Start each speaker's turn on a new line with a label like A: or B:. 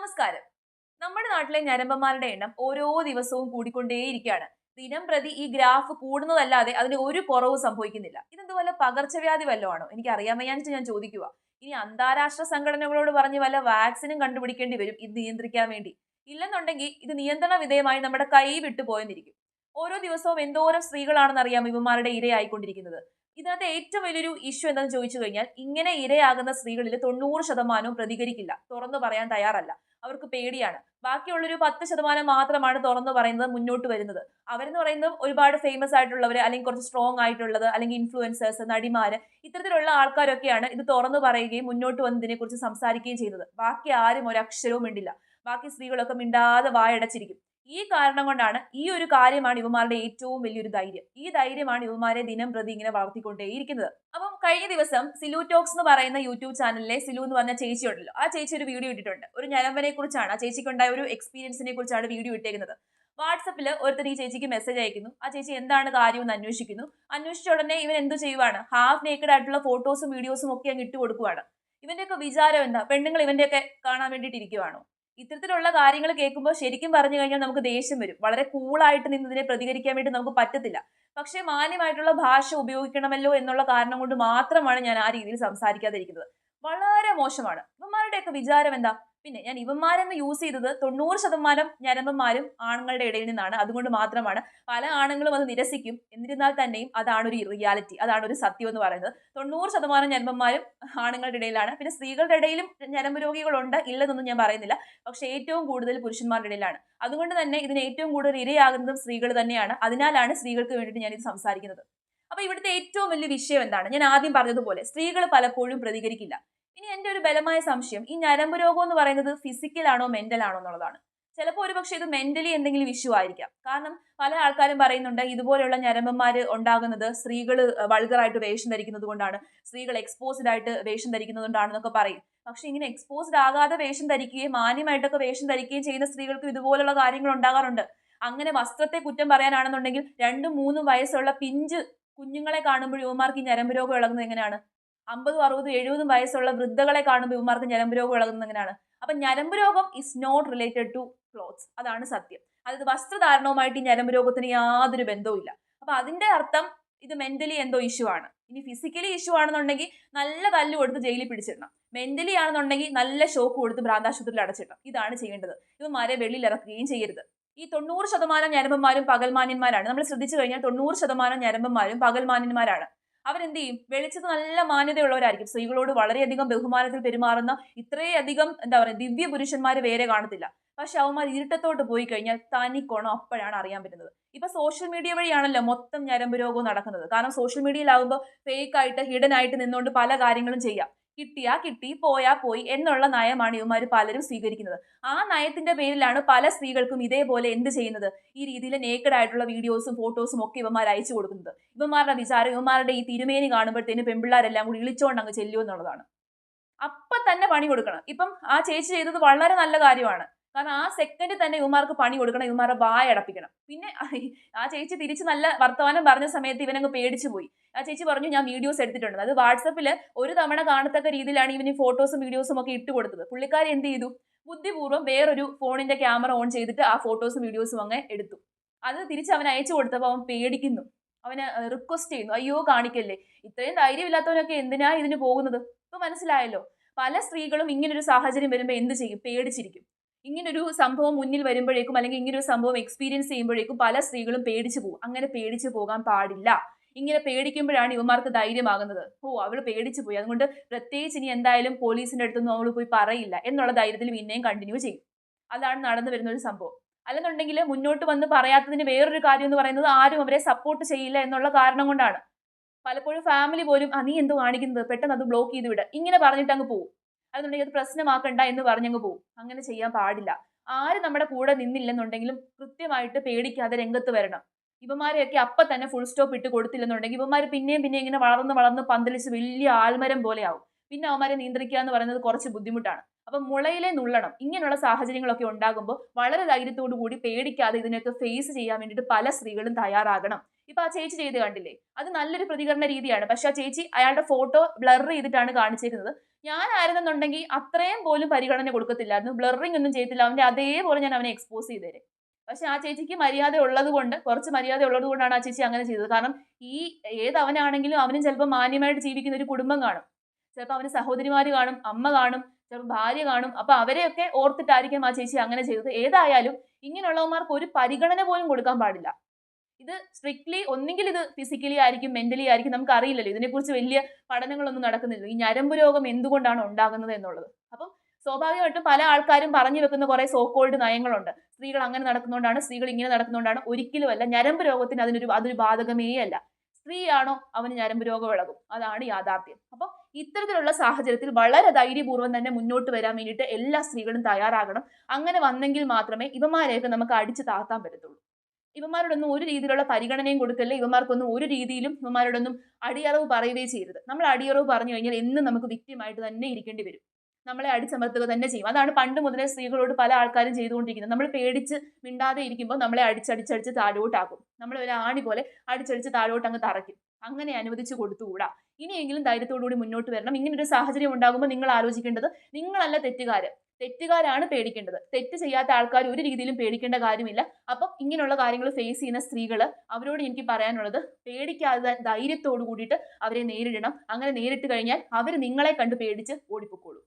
A: നമസ്കാരം. നമ്മുടെ നാട്ടിലെ ഞരമ്പന്മാരുടെ എണ്ണം ഓരോ ദിവസവും കൂടിക്കൊണ്ടേയിരിക്കുകയാണ്. ദിനം പ്രതി ഈ ഗ്രാഫ് കൂടുന്നതല്ലാതെ അതിന് ഒരു കുറവ് സംഭവിക്കുന്നില്ല. ഇതെന്ത് വല്ല പകർച്ചവ്യാധി വല്ലതും ആണോ എനിക്ക് അറിയാൻ വയ്യാന്നിട്ട് ഞാൻ ചോദിക്കുക. ഇനി അന്താരാഷ്ട്ര സംഘടനകളോട് പറഞ്ഞ് വല്ല വാക്സിനും കണ്ടുപിടിക്കേണ്ടി വരും ഇത് നിയന്ത്രിക്കാൻ വേണ്ടി. ഇല്ലെന്നുണ്ടെങ്കിൽ ഇത് നിയന്ത്രണ വിധേയമായി നമ്മുടെ കൈ വിട്ടു പോയെന്നിരിക്കും. ഓരോ ദിവസവും എന്തോരം സ്ത്രീകളാണെന്ന് അറിയാം ഇവന്മാരുടെ ഇരയായിക്കൊണ്ടിരിക്കുന്നത്? ഇതിനകത്ത് ഏറ്റവും വലിയൊരു ഇഷ്യൂ എന്താണെന്ന് ചോദിച്ചു കഴിഞ്ഞാൽ ഇങ്ങനെ ഇരയാകുന്ന സ്ത്രീകളിൽ തൊണ്ണൂറ് ശതമാനവും പ്രതികരിക്കില്ല. തുറന്നു പറയാൻ തയ്യാറല്ല. അവർക്ക് പേടിയാണ്. ബാക്കിയുള്ളൊരു പത്ത് ശതമാനം മാത്രമാണ് തുറന്നു പറയുന്നത് മുന്നോട്ട് വരുന്നത്. അവരെന്ന് പറയുന്നത് ഒരുപാട് ഫേമസ് ആയിട്ടുള്ളവർ അല്ലെങ്കിൽ കുറച്ച് സ്ട്രോങ് ആയിട്ടുള്ളത് അല്ലെങ്കിൽ ഇൻഫ്ലുവൻസേഴ്സ് നടിമാര് ഇത്തരത്തിലുള്ള ആൾക്കാരൊക്കെയാണ് ഇത് തുറന്നു പറയുകയും മുന്നോട്ട് വന്നതിനെ കുറിച്ച് സംസാരിക്കുകയും ചെയ്യുന്നത്. ബാക്കി ആരും ഒരക്ഷരവും മിണ്ടില്ല. ബാക്കി സ്ത്രീകളൊക്കെ മിണ്ടാതെ വായടച്ചിരിക്കും. ഈ കാരണം കൊണ്ടാണ് ഈ ഒരു കാര്യമാണ് ഇവന്മാരുടെ ഏറ്റവും വലിയൊരു ധൈര്യം. ഈ ധൈര്യമാണ് ഇവന്മാരെ ദിനം പ്രതി ഇങ്ങനെ വളർത്തിക്കൊണ്ടേയിരിക്കുന്നത്. അപ്പം കഴിഞ്ഞ ദിവസം സിലു ടോക്സ് എന്ന് പറയുന്ന യൂട്യൂബ് ചാനലിലെ സിലു എന്ന് പറഞ്ഞ ചേച്ചി ഉണ്ടല്ലോ. ആ ചേച്ചി ഒരു വീഡിയോ ഇട്ടിട്ടുണ്ട്. ഒരു ഞരമ്പനെ കുറിച്ചാണ്. ആ ചേച്ചിക്ക് ഉണ്ടായ ഒരു എക്സ്പീരിയൻസിനെ കുറിച്ചാണ് വീഡിയോ ഇട്ടേക്കുന്നത്. വാട്സപ്പിൽ ഒരുത്തർ ഈ ചേച്ചിക്ക് മെസ്സേജ് അയക്കുന്നു. ആ ചേച്ചി എന്താണ് കാര്യം എന്ന് അന്വേഷിക്കുന്നു. അന്വേഷിച്ച ഉടനെ ഇവൻ എന്ത് ചെയ്യുവാണ്? ഹാഫ് നേക്കഡ് ആയിട്ടുള്ള ഫോട്ടോസും വീഡിയോസും ഒക്കെ അങ്ങ് ഇട്ട് കൊടുക്കുവാണ്. ഇവന്റെയൊക്കെ വിചാരം എന്താ? പെണ്ണുങ്ങൾ ഇവന്റെയൊക്കെ കാണാൻ വേണ്ടിയിട്ട് ഇരിക്കുവാണോ? ഇത്തരത്തിലുള്ള കാര്യങ്ങൾ കേൾക്കുമ്പോൾ ശരിക്കും പറഞ്ഞു കഴിഞ്ഞാൽ നമുക്ക് ദേഷ്യം വരും. വളരെ കൂളായിട്ട് നിന്ന് ഇതിനെ പ്രതികരിക്കാൻ വേണ്ടി നമുക്ക് പറ്റത്തില്ല. പക്ഷേ മാന്യമായിട്ടുള്ള ഭാഷ ഉപയോഗിക്കണമല്ലോ എന്നുള്ള കാരണം കൊണ്ട് മാത്രമാണ് ഞാൻ ആ രീതിയിൽ സംസാരിക്കാതിരിക്കുന്നത്. വളരെ മോശമാണ്. ഇവന്മാരുടെയൊക്കെ വിചാരം എന്താ? പിന്നെ ഞാൻ ഇവന്മാരെന്ന് യൂസ് ചെയ്തത് തൊണ്ണൂറ് ശതമാനം ഞരമ്പന്മാരും ആണുങ്ങളുടെ ഇടയിൽ നിന്നാണ്. അതുകൊണ്ട് മാത്രമാണ് പല ആണുങ്ങളും അത് നിരസിക്കും. എന്നിരുന്നാൽ തന്നെയും അതാണ് ഒരു റിയാലിറ്റി അതാണ് ഒരു സത്യം എന്ന് പറയുന്നത്. തൊണ്ണൂറ് ശതമാനം ഞരമ്പന്മാരും ആണുങ്ങളുടെ ഇടയിലാണ്. പിന്നെ സ്ത്രീകളുടെ ഇടയിലും ഞരമ്പ് രോഗികളുണ്ട് ഇല്ലെന്നൊന്നും ഞാൻ പറയുന്നില്ല. പക്ഷെ ഏറ്റവും കൂടുതൽ പുരുഷന്മാരുടെ ഇടയിലാണ്. അതുകൊണ്ട് തന്നെ ഇതിന് ഏറ്റവും കൂടുതൽ ഇരയാകുന്നതും സ്ത്രീകൾ തന്നെയാണ്. അതിനാലാണ് സ്ത്രീകൾക്ക് വേണ്ടിയിട്ട് ഇത് സംസാരിക്കുന്നത്. അപ്പൊ ഇവിടുത്തെ ഏറ്റവും വലിയ വിഷയം എന്താണ്? ഞാൻ ആദ്യം പറഞ്ഞതുപോലെ സ്ത്രീകൾ പലപ്പോഴും പ്രതികരിക്കില്ല. ഇനി എന്റെ ഒരു ബലമായ സംശയം ഈ ഞരമ്പ് രോഗം എന്ന് പറയുന്നത് മെന്റൽ ആണോ എന്നുള്ളതാണ്. ചിലപ്പോൾ ഒരുപക്ഷെ ഇത് മെന്റലി എന്തെങ്കിലും ഇഷ്യൂ ആയിരിക്കാം. കാരണം പല ആൾക്കാരും പറയുന്നുണ്ട് ഇതുപോലെയുള്ള ഞരമ്പന്മാർ ഉണ്ടാകുന്നത് സ്ത്രീകൾ വൾഗറായിട്ട് വേഷം ധരിക്കുന്നത് കൊണ്ടാണ് സ്ത്രീകൾ എക്സ്പോസ്ഡ് ആയിട്ട് വേഷം ധരിക്കുന്നത് കൊണ്ടാണെന്നൊക്കെ പറയും. പക്ഷെ ഇങ്ങനെ എക്സ്പോസ്ഡ് ആകാതെ വേഷം ധരിക്കുകയും മാന്യമായിട്ടൊക്കെ വേഷം ധരിക്കുകയും ചെയ്യുന്ന സ്ത്രീകൾക്ക് ഇതുപോലുള്ള കാര്യങ്ങൾ ഉണ്ടാകാറുണ്ട്. അങ്ങനെ വസ്ത്രത്തെ കുറ്റം പറയാനാണെന്നുണ്ടെങ്കിൽ രണ്ടും മൂന്നും വയസ്സുള്ള പിഞ്ച് കുഞ്ഞുങ്ങളെ കാണുമ്പോൾ യുവമാർക്ക് ഈ ഞരമ്പ് രോഗം ഇളകുന്നത് എങ്ങനെയാണ്? അമ്പതും അറുപതും എഴുപതും വയസ്സുള്ള വൃദ്ധകളെ കാണുമ്പോൾ ഇവന്മാർക്ക് ഞരമ്പ് രോഗം ഇളകുന്നത് എങ്ങനെയാണ്? അപ്പൊ ഞരമ്പ് രോഗം is not related to clothes അതാണ് സത്യം. അതായത് വസ്ത്രധാരണവുമായിട്ട് ഈ ഞരമ്പ് രോഗത്തിന് യാതൊരു ബന്ധവും ഇല്ല അപ്പൊ അതിന്റെ അർത്ഥം ഇത് മെന്റലി എന്തോ ഇഷ്യൂ ആണ്. ഇനി ഫിസിക്കലി ഇഷ്യൂ ആണെന്നുണ്ടെങ്കിൽ നല്ല തല്ലു കൊടുത്ത് ജയിലിൽ പിടിച്ചിടണം. മെന്റലി ആണെന്നുണ്ടെങ്കിൽ നല്ല ഷോക്ക് കൊടുത്ത് ഭ്രാന്താശുപത്രിയിൽ അടച്ചിടണം. ഇതാണ് ചെയ്യേണ്ടത്. ഇവന്മാരെ വെളിയിൽ ഇറക്കുകയും ചെയ്യരുത്. ഈ തൊണ്ണൂറ് ശതമാനം ഞരമ്പന്മാരും പകൽമാന്യന്മാരാണ്. നമ്മൾ ശ്രദ്ധിച്ചു കഴിഞ്ഞാൽ തൊണ്ണൂറ് ശതമാനം ഞരമ്പന്മാരും പകൽമാന്യന്മാരാണ്. അവരെന്ത് ചെയ്യും വെളിച്ചത്ത് നല്ല മാന്യതയുള്ളവരായിരിക്കും. സ്ത്രീകളോട് വളരെയധികം ബഹുമാനത്തിൽ പെരുമാറുന്ന ഇത്രയധികം എന്താ പറയുക ദിവ്യ പുരുഷന്മാർ വേറെ കാണത്തില്ല. പക്ഷെ അവന്മാർ ഇരുട്ടത്തോട്ട് പോയി കഴിഞ്ഞാൽ തനിക്കോണം അപ്പോഴാണ് അറിയാൻ പറ്റുന്നത്. ഇപ്പൊ സോഷ്യൽ മീഡിയ വഴിയാണല്ലോ മൊത്തം ഞരമ്പ് രോഗവും നടക്കുന്നത്. കാരണം സോഷ്യൽ മീഡിയയിലാകുമ്പോൾ ഫേക്ക് ആയിട്ട് ഹിഡൻ ആയിട്ട് നിന്നുകൊണ്ട് പല കാര്യങ്ങളും ചെയ്യാം. കിട്ടിയാ കിട്ടി പോയാ പോയി എന്നുള്ള നയമാണ് ഇവന്മാർ പലരും സ്വീകരിക്കുന്നത്. ആ നയത്തിന്റെ പേരിലാണ് പല സ്ത്രീകൾക്കും ഇതേപോലെ എന്ത് ചെയ്യുന്നത്? ഈ രീതിയിൽ നേക്കഡ് ആയിട്ടുള്ള വീഡിയോസും ഫോട്ടോസും ഒക്കെ ഇവന്മാർ അയച്ചു കൊടുക്കുന്നത്. ഇവന്മാരുടെ വിചാരം ഇവന്മാരുടെ ഈ തിരുമേനി കാണുമ്പോഴത്തേന് പെൺപിള്ളേരെല്ലാം കൂടി ഇളിച്ചോണ്ട് അങ്ങ് ചെല്ലുമെന്നുള്ളതാണ്. അപ്പൊ തന്നെ പണി കൊടുക്കണം. ഇപ്പം ആ ചേച്ചി ചെയ്തത് വളരെ നല്ല കാര്യമാണ്. കാരണം ആ സെക്കൻഡിൽ തന്നെ ഇവന്മാർക്ക് പണി കൊടുക്കണം ഇവന്മാരുടെ വായ അടപ്പിക്കണം. പിന്നെ ആ ചേച്ചി തിരിച്ച് നല്ല വർത്തമാനം പറഞ്ഞ സമയത്ത് ഇവനങ്ങ് പേടിച്ചു പോയി. ആ ചേച്ചി പറഞ്ഞു ഞാൻ വീഡിയോസ് എടുത്തിട്ടുണ്ട്. അത് വാട്സപ്പിൽ ഒരു തവണ കാണത്തക്ക രീതിയിലാണ് ഇവന് ഫോട്ടോസും വീഡിയോസും ഒക്കെ ഇട്ട് കൊടുത്തത്. പുള്ളിക്കാരി എന്ത് ചെയ്തു? ബുദ്ധിപൂർവം വേറൊരു ഫോണിന്റെ ക്യാമറ ഓൺ ചെയ്തിട്ട് ആ ഫോട്ടോസും വീഡിയോസും അങ്ങ് എടുത്തു. അത് തിരിച്ച് അവൻ അയച്ചു കൊടുത്തപ്പോൾ അവൻ പേടിക്കുന്നു. അവന് റിക്വസ്റ്റ് ചെയ്യുന്നു. അയ്യോ കാണിക്കല്ലേ? ഇത്രയും ധൈര്യമില്ലാത്തവനൊക്കെ എന്തിനാ ഇതിന് പോകുന്നത്? ഇപ്പൊ മനസ്സിലായല്ലോ. പല സ്ത്രീകളും ഇങ്ങനൊരു സാഹചര്യം വരുമ്പോൾ എന്ത് ചെയ്യും? പേടിച്ചിരിക്കും. ഇങ്ങനൊരു സംഭവം മുന്നിൽ വരുമ്പോഴേക്കും അല്ലെങ്കിൽ ഇങ്ങനൊരു സംഭവം എക്സ്പീരിയൻസ് ചെയ്യുമ്പോഴേക്കും പല സ്ത്രീകളും പേടിച്ചു പോകും. അങ്ങനെ പേടിച്ചു പോകാൻ പാടില്ല. ഇങ്ങനെ പേടിക്കുമ്പോഴാണ് ഇവന്മാർക്ക് ധൈര്യമാകുന്നത്. ഓ അവൾ പേടിച്ചു പോയി. അതുകൊണ്ട് പ്രത്യേകിച്ച് ഇനി എന്തായാലും പോലീസിന്റെ അടുത്തൊന്നും അവൾ പോയി പറയില്ല എന്നുള്ള ധൈര്യത്തിൽ പിന്നെയും കണ്ടിന്യൂ ചെയ്യും. അതാണ് നടന്നു വരുന്ന ഒരു സംഭവം. അല്ലെന്നുണ്ടെങ്കിൽ മുന്നോട്ട് വന്ന് പറയാത്തതിന് വേറൊരു കാര്യം എന്ന് പറയുന്നത് ആരും അവരെ സപ്പോർട്ട് ചെയ്യില്ല എന്നുള്ള കാരണം കൊണ്ടാണ്. പലപ്പോഴും ഫാമിലി പോലും ആ നീ എന്തോ കാണിക്കുന്നത്? പെട്ടെന്ന് അത് ബ്ലോക്ക് ചെയ്ത് വിടുക ഇങ്ങനെ പറഞ്ഞിട്ട് അങ്ങ് പോകും. അതെന്നുണ്ടെങ്കിൽ അത് പ്രശ്നമാക്കണ്ട എന്ന് പറഞ്ഞങ്ങ് പോകും അങ്ങനെ ചെയ്യാൻ പാടില്ല. ആര് നമ്മുടെ കൂടെ നിന്നില്ലെന്നുണ്ടെങ്കിലും കൃത്യമായിട്ട് പേടിക്കാതെ രംഗത്ത് വരണം. ഇവന്മാരെയൊക്കെ അപ്പം തന്നെ ഫുൾ സ്റ്റോപ്പ് ഇട്ട് കൊടുത്തില്ലെന്നുണ്ടെങ്കിൽ ഇവന്മാർ പിന്നെയും പിന്നെയും ഇങ്ങനെ വളർന്ന് വളർന്ന് പന്തലിച്ച് വലിയ ആൽമരം പോലെയാവും. പിന്നെ അവന്മാരെ നിയന്ത്രിക്കുക എന്ന് പറയുന്നത് കുറച്ച് ബുദ്ധിമുട്ടാണ്. അപ്പം മുളയിലെ നുള്ളണം ഇങ്ങനെയുള്ള സാഹചര്യങ്ങളൊക്കെ ഉണ്ടാകുമ്പോൾ വളരെ ധൈര്യത്തോടു കൂടി പേടിക്കാതെ ഇതിനൊക്കെ ഫേസ് ചെയ്യാൻ വേണ്ടിയിട്ട് പല സ്ത്രീകളും തയ്യാറാകണം. ഇപ്പൊ ആ ചേച്ചി ചെയ്ത് കണ്ടില്ലേ? അത് നല്ലൊരു പ്രതികരണ രീതിയാണ്. പക്ഷെ ആ ചേച്ചി അയാളുടെ ഫോട്ടോ ബ്ലർ ചെയ്തിട്ടാണ് കാണിച്ചിരുന്നത്. ഞാനായിരുന്നെന്നുണ്ടെങ്കിൽ അത്രയും പോലും പരിഗണന കൊടുക്കത്തില്ലായിരുന്നു. ബ്ലറിങ് ഒന്നും ചെയ്തില്ല അവന്റെ അതേപോലെ ഞാൻ അവനെ എക്സ്പോസ് ചെയ്തേരെ. പക്ഷെ ആ ചേച്ചിക്ക് മര്യാദ ഉള്ളത് കൊണ്ട് കുറച്ച് മര്യാദ ഉള്ളത് കൊണ്ടാണ് ആ ചേച്ചി അങ്ങനെ ചെയ്തത്. കാരണം ഈ ഏത് അവനാണെങ്കിലും അവനും ചിലപ്പോൾ മാന്യമായിട്ട് ജീവിക്കുന്ന ഒരു കുടുംബം കാണും. ചിലപ്പോൾ അവന് സഹോദരിമാര് കാണും അമ്മ കാണും ചിലപ്പോൾ ഭാര്യ കാണും. അപ്പൊ അവരെയൊക്കെ ഓർത്തിട്ടായിരിക്കും ആ ചേച്ചി അങ്ങനെ ചെയ്തത്. ഏതായാലും ഇങ്ങനെയുള്ളവന്മാർക്ക് ഒരു പരിഗണന പോലും കൊടുക്കാൻ പാടില്ല. ഇത് സ്ട്രിക്ട്ലി ഒന്നെങ്കിൽ ഇത് ഫിസിക്കലി ആയിരിക്കും മെന്റലി ആയിരിക്കും നമുക്ക് അറിയില്ലല്ലോ ഇതിനെക്കുറിച്ച് വലിയ പഠനങ്ങളൊന്നും നടക്കുന്നില്ല. ഈ ഞരമ്പ് രോഗം എന്തുകൊണ്ടാണ് ഉണ്ടാകുന്നത് എന്നുള്ളത്. അപ്പം സ്വാഭാവികമായിട്ടും പല ആൾക്കാരും പറഞ്ഞു വെക്കുന്ന കുറെ സോക്കോൾഡ് നയങ്ങളുണ്ട്. സ്ത്രീകൾ അങ്ങനെ നടക്കുന്നതുകൊണ്ടാണ് സ്ത്രീകൾ ഇങ്ങനെ നടക്കുന്നതുകൊണ്ടാണ് ഒരിക്കലുമല്ല ഞരമ്പ് രോഗത്തിന് അതിനൊരു അതൊരു ബാധകമേ അല്ല സ്ത്രീയാണോ അവന് ഞരമ്പ് രോഗം ഇളകും. അതാണ് യാഥാർത്ഥ്യം. അപ്പം ഇത്തരത്തിലുള്ള സാഹചര്യത്തിൽ വളരെ ധൈര്യപൂർവം തന്നെ മുന്നോട്ട് വരാൻ വേണ്ടിയിട്ട് എല്ലാ സ്ത്രീകളും തയ്യാറാകണം. അങ്ങനെ വന്നെങ്കിൽ മാത്രമേ ഇവമാരെയൊക്കെ നമുക്ക് അടിച്ചു താത്താൻ പറ്റത്തുള്ളൂ. ഇവന്മാരോടൊന്നും ഒരു രീതിയിലുള്ള പരിഗണനയും കൊടുക്കല്ലേ? ഇവന്മാർക്കൊന്നും ഒരു രീതിയിലും ഇവന്മാരോടൊന്നും അടിയറവ് പറയുകയും ചെയ്യരുത്. നമ്മൾ അടിയറവ് പറഞ്ഞു കഴിഞ്ഞാൽ എന്നും നമുക്ക് വിക്റ്റിമായിട്ട് തന്നെ ഇരിക്കേണ്ടി വരും. നമ്മളെ അടിച്ചമർത്തുക തന്നെ ചെയ്യും. അതാണ് പണ്ട് മുതലേ സ്ത്രീകളോട് പല ആൾക്കാരും ചെയ്തുകൊണ്ടിരിക്കുന്നത്. നമ്മൾ പേടിച്ച് മിണ്ടാതെ ഇരിക്കുമ്പോൾ നമ്മളെ അടിച്ചടിച്ചടിച്ച് താഴോട്ടാക്കും. നമ്മളെ ഒരു ആണി പോലെ അടിച്ചടിച്ച് താഴോട്ട് അങ്ങ് തറയ്ക്കും. അങ്ങനെ അനുവദിച്ചു കൊടുത്തുകൂടാ? ഇനിയെങ്കിലും ധൈര്യത്തോടുകൂടി മുന്നോട്ട് വരണം. ഇങ്ങനെ ഒരു സാഹചര്യം ഉണ്ടാകുമ്പോൾ നിങ്ങൾ ആലോചിക്കേണ്ടത് നിങ്ങളല്ല തെറ്റുകാര്. തെറ്റുകാരാണ് പേടിക്കേണ്ടത്. തെറ്റ് ചെയ്യാത്ത ആൾക്കാർ ഒരു രീതിയിലും പേടിക്കേണ്ട കാര്യമില്ല. അപ്പം ഇങ്ങനെയുള്ള കാര്യങ്ങൾ ഫേസ് ചെയ്യുന്ന സ്ത്രീകൾ അവരോട് എനിക്ക് പറയാനുള്ളത് പേടിക്കാതെ ധൈര്യത്തോടു കൂടിയിട്ട് അവരെ നേരിടണം. അങ്ങനെ നേരിട്ട് കഴിഞ്ഞാൽ അവർ നിങ്ങളെ കണ്ട് പേടിച്ച് ഓടിപ്പോക്കോളും.